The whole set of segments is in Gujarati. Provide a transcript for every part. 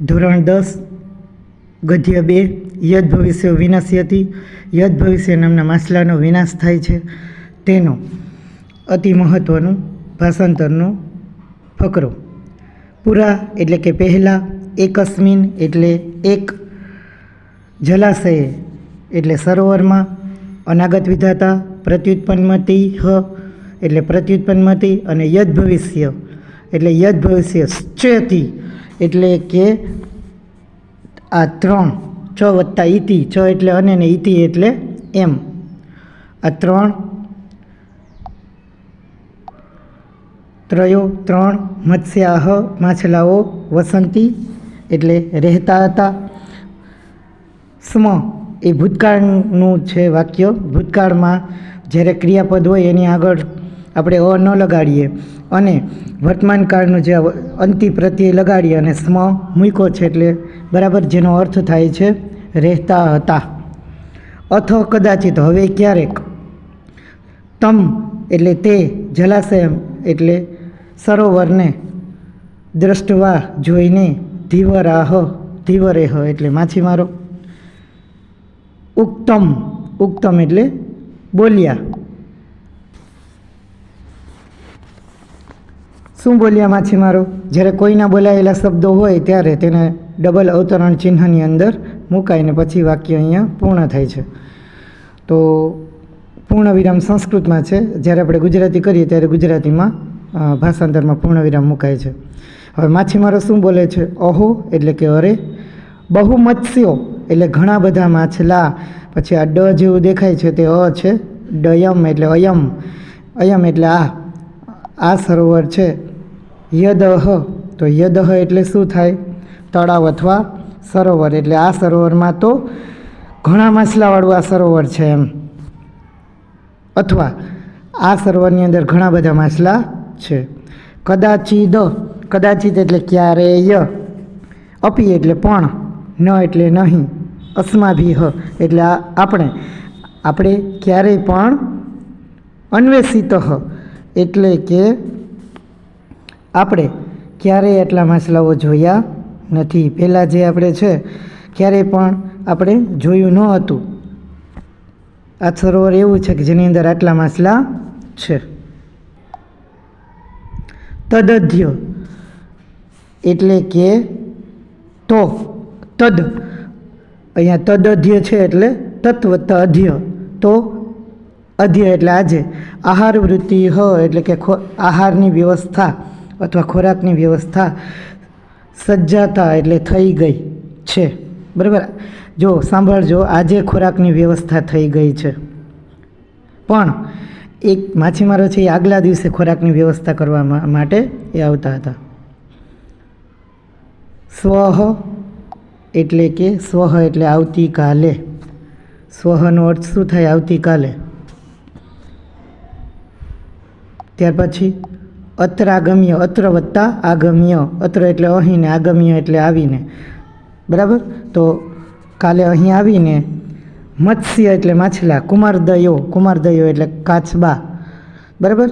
ધોરણ દસ, ગદ્ય બે, યદ ભવિષ્ય વિનાશ્યતિ યદ ભવિષ્ય નામના માછલાનો વિનાશ થાય છે. તેનો અતિ મહત્ત્વનું ભાષાંતરનો ફકરો. પૂરા એટલે કે પહેલાં, એકસ્મિન એટલે એક, જલાશયે એટલે સરોવરમાં, અનાગત વિધાતા પ્રત્યુત્પન્નમતિ હ એટલે પ્રત્યુત્પન્નમતિ અને યદ ભવિષ્ય એટલે યદ ભવિષ્ય શ્ચયતિ એટલે કે આ ત્રણ, છ વત્તા ઇતિ છ એટલે અને ને ઇતિ એટલે એમ. આ ત્રણ ત્રયો, ત્રણ, મત્સ્યાહ, માછલાઓ, વસંતી એટલે રહેતા હતા. સ્મ એ ભૂતકાળનું છે વાક્ય. ભૂતકાળમાં જ્યારે ક્રિયાપદ હોય એની આગળ આપણે અ ન લગાડીએ. અને વર્તમાન કાળનું જે અંતિ પ્રત્યે લગાડીએ અને સ્મ મૂક્યો છે એટલે બરાબર જેનો અર્થ થાય છે રહેતા હતા. અથો કદાચિત હવે ક્યારેક તમ એટલે તે જલાશય એટલે સરોવરને દ્રષ્ટવા જોઈને ધીવરાહ, ધીવરેહ એટલે માછીમારો ઉક્તમ ઉક્તમ એટલે બોલ્યા. શું બોલ્યા માછીમારો જ્યારે કોઈના બોલાયેલા શબ્દો હોય ત્યારે તેને ડબલ અવતરણ ચિહ્નની અંદર મુકાઈને પછી વાક્ય અહીંયા પૂર્ણ થાય છે. તો પૂર્ણ વિરામ સંસ્કૃતમાં છે. જ્યારે આપણે ગુજરાતી કરીએ ત્યારે ગુજરાતીમાં ભાષાંતરમાં પૂર્ણ વિરામ મુકાય છે. હવે માછીમારો શું બોલે છે? અહો એટલે કે અરે. બહુ મત્સ્યો એટલે ઘણા બધા માછલા. પછી આ ડ જેવું દેખાય છે તે અ છે. ડયમ એટલે અયમ. અયમ એટલે આ. આ સરોવર છે. યદહ. તો યદહ એટલે શું થાય? તળાવ અથવા સરોવર. એટલે આ સરોવરમાં તો ઘણા માછલાવાળું આ સરોવર છે એમ. અથવા આ સરોવરની અંદર ઘણા બધા માછલા છે. કદાચિદ. કદાચિત એટલે ક્યારેય. અપી એટલે પણ. ન એટલે નહીં. અસ્માભિહ એટલે આપણે. આપણે ક્યારેય પણ અન્વેષિત. એટલે કે આપણે ક્યારેય એટલા માછલાઓ જોયા નથી. પહેલાં જે આપણે છે, ક્યારેય પણ આપણે જોયું ન હતું. આ સરોવર એવું છે કે જેની અંદર આટલા માછલા છે. તદધ્ય એટલે કે તો, તદ. અહીંયા તદધ્ય છે એટલે તત્વ અધ્ય તો, અધ્ય એટલે આજે. આહાર વૃત્તિ હ એટલે કે આહારની વ્યવસ્થા. અથવા ખોરાકની વ્યવસ્થા સજ્જાતા એટલે થઈ ગઈ છે. બરાબર? જો સાંભળજો, આજે ખોરાકની વ્યવસ્થા થઈ ગઈ છે. પણ એક માછીમારો છે, એ આગલા દિવસે ખોરાકની વ્યવસ્થા કરવા માટે એ આવતા હતા. સ્વહ એટલે કે સ્વહ એટલે આવતીકાલે. સ્વહનો અર્થ શું થાય? આવતીકાલે. ત્યાર પછી અત્ર આગમ્ય, અત્ર વત્તા આગમ્ય. અત્ર એટલે અહીંને, આગમ્ય એટલે આવીને. બરાબર? તો કાલે અહીં આવીને મત્સ્ય એટલે માછલા, કુમારદયો. કુમારદયો એટલે કાચબા. બરાબર?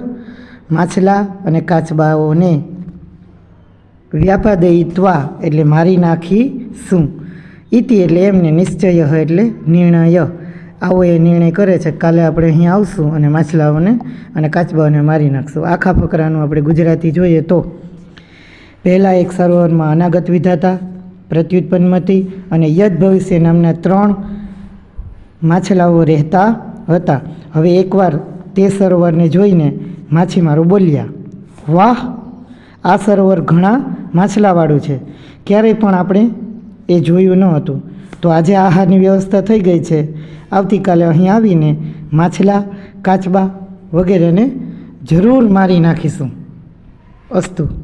માછલા અને કાચબાઓને વ્યાપાદયિત્વા એટલે મારી નાખી શું? ઇતિ એટલે એમને નિશ્ચય એટલે નિર્ણય. આવો એ નિર્ણય કરે છે કાલે આપણે અહીં આવશું અને માછલાઓને અને કાચબાઓને મારી નાખશું. આખા ફકરાનું આપણે ગુજરાતી જોઈએ તો પહેલાં એક સરોવરમાં અનાગત વિધાતા, પ્રત્યુત્પન્નમતી અને યદ ભવિષ્ય નામના ત્રણ માછલાઓ રહેતા હતા. હવે એકવાર તે સરોવરને જોઈને માછીમારો બોલ્યા, વાહ, આ સરોવર ઘણા માછલાવાળું છે. ક્યારેય પણ આપણે એ જોયું ન હતું. તો આજે આહારની વ્યવસ્થા થઈ ગઈ છે. આવતીકાલે અહીં આવીને માછલા, કાચબા વગેરેને જરૂર મારી નાખીશું. અસ્તુ.